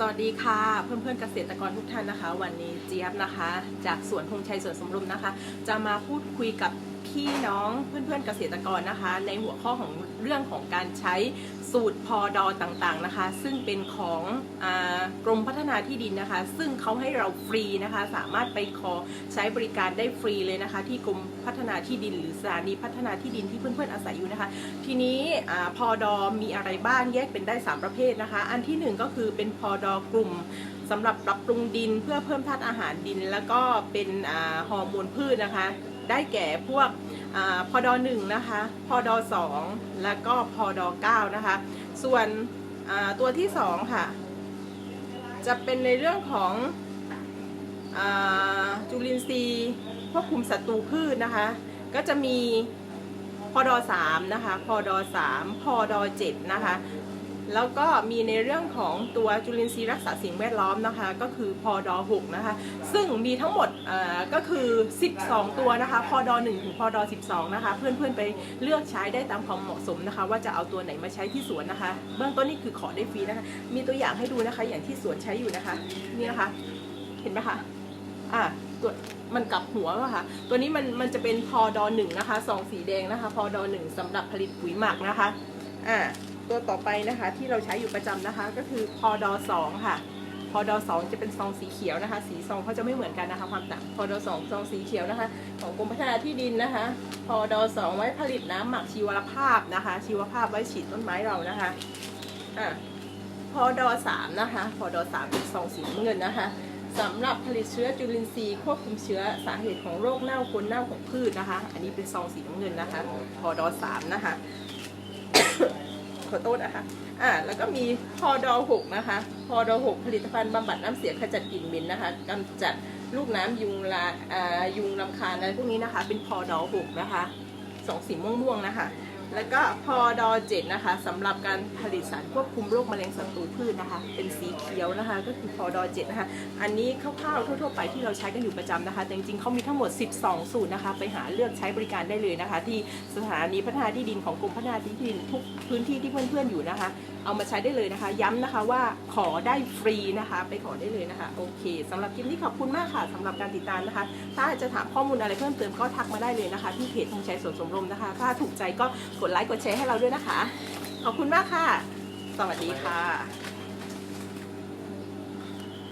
สวัสดีค่ะเพื่อนเพื่อนๆเกษตรกรทุกท่านนะคะ วันนี้เจี๊ยบนะคะ จากสวนพงชัยสวนสมรุมนะคะ จะมาพูดคุยกับ พี่น้องเพื่อนเพื่อนๆเกษตรกรนะคะ ในหัวข้อของเรื่องของการใช้สูตรพอดอต่างๆนะคะ ซึ่งเป็นของอกรมพัฒนาที่ดินนะคะ ซึ่งเขาให้เราฟรีนะคะ สามารถไปขอใช้บริการได้ฟรีเลยนะคะ ที่กรมพัฒนาที่ดิน หรือสถานีพัฒนาที่ดินที่เพื่อนๆอาศัยอยู่นะคะ ทีนี้อพอดอมีอะไรบ้างแยกเป็นได้ 3 ประเภทนะคะ อันที่ 1 ก็คือเป็นพอดอกลุ่ม สำหรับปรับปรุงดินเพื่อเพิ่มธาตุอาหารดิน แล้วก็เป็นฮอร์โมนพืชนะคะ ได้แก่พวกอพอดอหนึ่งนะคะพอดอสองแล้วก็พอดอเก้านะคะ ส่วนตัวที่สองค่ะ จะเป็นในเรื่องของอจุลินทรีย์ควบคุมศัตรูพืชนะคะ ก็จะมีพอดอสามนะคะพอดอสามพอดอเจ็ดนะคะ แล้วก็มีในเรื่องของตัวจุลินทรีย์รักษาสิ่งแวดล้อมนะคะ ก็คือพอดอ6นะคะ ซึ่งมีทั้งหมดเอ่อก็คือ 12 ตัวนะคะพอดอ1ถึงพอดอ12 นะคะ เพื่อนๆไปเลือกใช้ได้ตามความเหมาะสมนะคะ ว่าจะเอาตัวไหนมาใช้ที่สวนนะคะ เบื้องต้นนี่คือขอได้ฟรีนะคะ มีตัวอย่างให้ดูนะคะ อย่างที่สวนใช้อยู่นะคะนี่นะคะ เห็นไหมคะอะตัวมันกลับหัวอะค่ะ ตัวนี้มันมันจะเป็นพอดอหนึ่งนะคะซองสีแดงนะคะ พอดอหนึ่งสำหรับผลิตปุ๋ยหมักนะคะ อ่า ตัวต่อไปนะคะที่เราใช้อยู่ประจำนะคะ ก็คือพอดอสองค่ะพอดอสองจะเป็นซองสีเขียวนะคะ สีซองเขาจะไม่เหมือนกันนะคะ ความต่างพอดอสองซองสีเขียวนะคะ ของกรมพัฒนาที่ดินนะคะพอดอสองไว้ผลิตน้ำหมักชีวภาพนะคะ ชีวภาพไว้ฉีดต้นไม้เรานะคะอ่าพอดอสามนะคะพอดอสามเป็นซองสีเงินนะคะสำหรับผลิตเชื้อจุลินทรีย์ควบคุมเชื้อสาเหตุของโรคเน่าคนเน่าของพืชนะคะ อันนี้เป็นซองสีน้ำเงินนะคะพอดอสามนะคะ ขอโทษนะคะอ่าแล้วก็มีพอดอหกนะคะพอดอหกผลิตภัณฑ์บำบัดน้ำเสียขจัดกลิ่นเหม็นนะคะกำจัดลูกน้ำยุงลาอ่ายุงลำคาญอะไรพวกนี้นะคะ เป็นพอดอหกนะคะสองสีม่วงๆนะคะแล้วก็พอดอเจ็ดนะคะสำหรับการผลิตสารควบคุมโรคแมลงศัตรูพืชนะคะ เป็นสีเขียวนะคะ ก็คือพอดอเจ็ดนะคะ อันนี้คร่าวๆทั่วๆไปที่เราใช้กันอยู่ประจำนะคะ แต่จริงๆเขามีทั้งหมด 12 สูตรนะคะ ไปหาเลือกใช้บริการได้เลยนะคะ ที่สถานีพัฒนาที่ดินของกรมพัฒนาที่ดินทุกพื้นที่ที่เพื่อนๆอยู่นะคะ เอามาใช้ได้เลยนะคะ ย้ำนะคะว่าขอได้ฟรีนะคะ ไปขอได้เลยนะคะ โอเคสำหรับคลิปนี้ขอบคุณมากค่ะสำหรับการติดตามนะคะ ถ้าจะถามข้อมูลอะไรเพิ่มเติมก็ทักมาได้เลยนะคะ ที่เพจธงชัยสวนสมรมนะคะ ถ้าถูกใจก็กดไลค์กดแชร์ให้เราด้วยนะคะ ขอบคุณมากค่ะ สวัสดีค่ะ